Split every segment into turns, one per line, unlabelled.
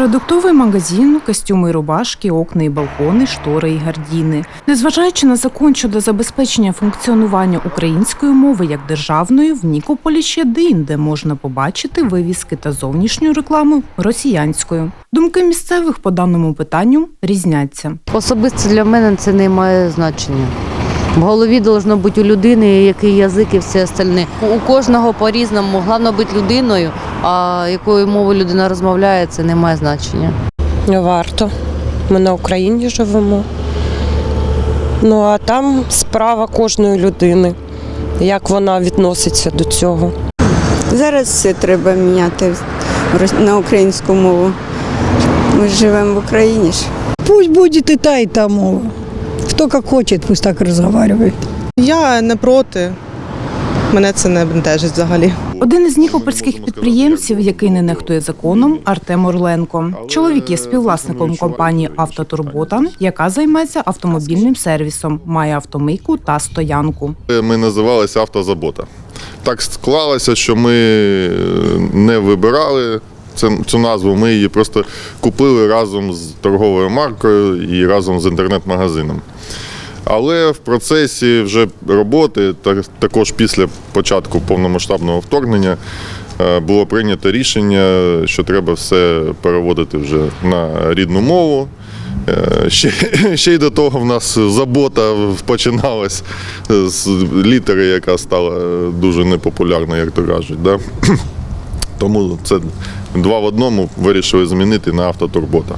Продуктовий магазин, костюми рубашки, окна і балкони, штори і гардіни. Незважаючи на закон щодо забезпечення функціонування української мови як державної, в Нікополі ще де-інде можна побачити вивіски та зовнішню рекламу росіянською. Думки місцевих по даному питанню різняться.
Особисто для мене це не має значення. В голові должно бути у людини, який язик і все остальне. У кожного по-різному. Головне бути людиною, а якою мовою людина розмовляє, це не має значення.
Варто. Ми на Україні живемо. Ну а там справа кожної людини, як вона відноситься до цього.
Зараз все треба міняти в рос- на українську мову. Ми живемо в Україні ж.
Пусть будет и та, и та мова. Кто как хочет, пусть так разговаривает.
Я не проти. Мене це не бентежить взагалі.
Один із нікопольських підприємців, який не нехтує законом, Артем Орленко. Чоловік є співвласником компанії Автотурбота, яка займається автомобільним сервісом, має автомийку та стоянку.
Ми називалися автозабота. Так склалося, що ми е, не вибирали цю назву. Ми її просто купили разом з торговою маркою і разом з інтернет-магазином. Але в процесі вже роботи, також після початку повномасштабного вторгнення, е, було прийнято рішення, що треба все переводити вже на рідну мову. Е, Ще, ще й до того в нас забота починалась з літери, яка стала дуже непопулярною, як то кажуть. Да? Тому це два в одному вирішили змінити на автотурбота.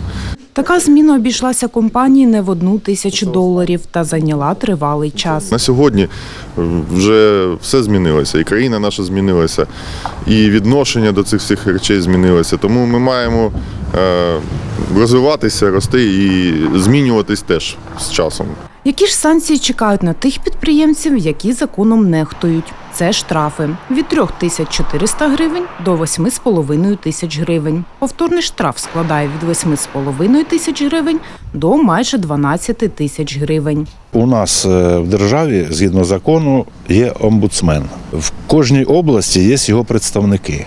Така зміна обійшлася компанії не в одну тисячу доларів та зайняла тривалий час.
На сьогодні е, вже все змінилося, і країна наша змінилася, і відношення до цих всіх речей змінилося. Тому ми маємо е, розвиватися, рости і змінюватись теж з часом.
Які ж санкції чекають на тих підприємців, які законом нехтують? Це штрафи від 3400 гривень до 8,5 тисяч гривень. Повторний штраф складає від 8,5 тисяч гривень до майже 12 тисяч гривень.
У нас е, в державі, згідно закону, є омбудсмен. В кожній області є його представники.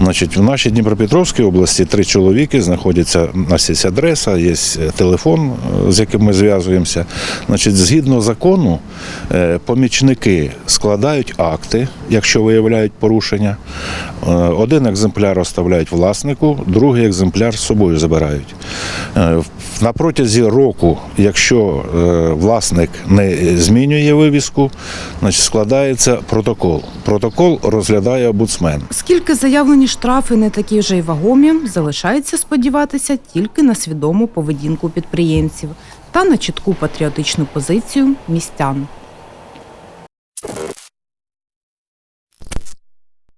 Значить, в нашій Дніпропетровській області три чоловіки знаходяться. У нас є адреса, є телефон, е, з яким ми зв'язуємося. Значить, згідно закону, е, помічники складають акти, якщо виявляють порушення. Е, Один екземпляр оставляють власнику, другий екземпляр з собою забирають. На протязі року, якщо е, власник не змінює вивіску, значить складається протокол. Протокол розглядає обуцмен.
Скільки заявлені штрафи не такі вже й вагомі, залишається сподіватися тільки на свідому поведінку підприємців та на чітку патріотичну позицію містян.